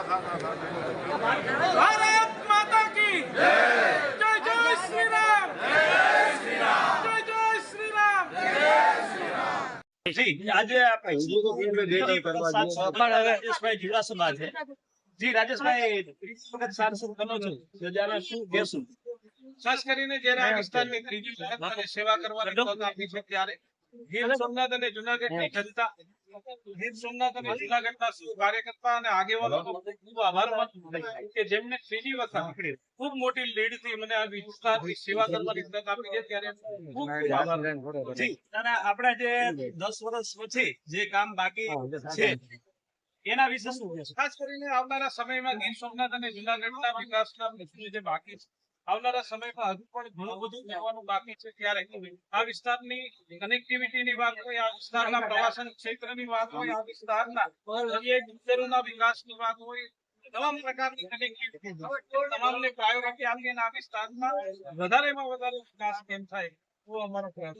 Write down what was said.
ભારત માતા કી જય જય શ્રી રામ જય જય શ્રી રામ જી આજે આપણે પણ રાજેશભાઈ ચુડાસમા છે જી રાજેશભાઈ વખત સાંસદ બનો છો પ્રજાને શું કહેશું ખાસ કરીને જ્યારે આ વિસ્તારની ત્રીજી વખત મને સેવા કરવાની તક આપી છે ત્યારે ગીર સોમનાથ અને જુનાગઢની જનતા ગીર સોમનાથ અને જુનાગઢના કાર્યકર્તા અને આગેવાનોનો ખૂબ આભાર માનું કે જેમને ત્રીજી વખત ખૂબ મોટી લીડથી મને આ વિસ્તારની સેવા કરવાની તક આપી છે ત્યારે ખૂબ ખૂબ આભાર. અને આપણે જે દસ વર્ષ પછી જે કામ બાકી છે એના વિશે શું ખાસ કરીને આવનારા સમયમાં ગીર સોમનાથ અને જુનાગઢના વિકાસના જે બાકી છે આવનારા સમયમાં હજુ પણ ઘણું બધું કરવાનું બાકી છે ત્યારે આ વિસ્તારની કનેક્ટિવિટીની વાત હોય આ વિસ્તારના પ્રવાસન ક્ષેત્રની વાત હોય આ વિસ્તારના બંદરોના વિકાસની વાત હોય તમામ પ્રકારની કનેક્ટિવિટી તમામને પ્રાયોરિટી આપીને આ વિસ્તારમાં વધારેમાં વધારે વિકાસ કેમ થાય એવો અમારો પ્રયાસ.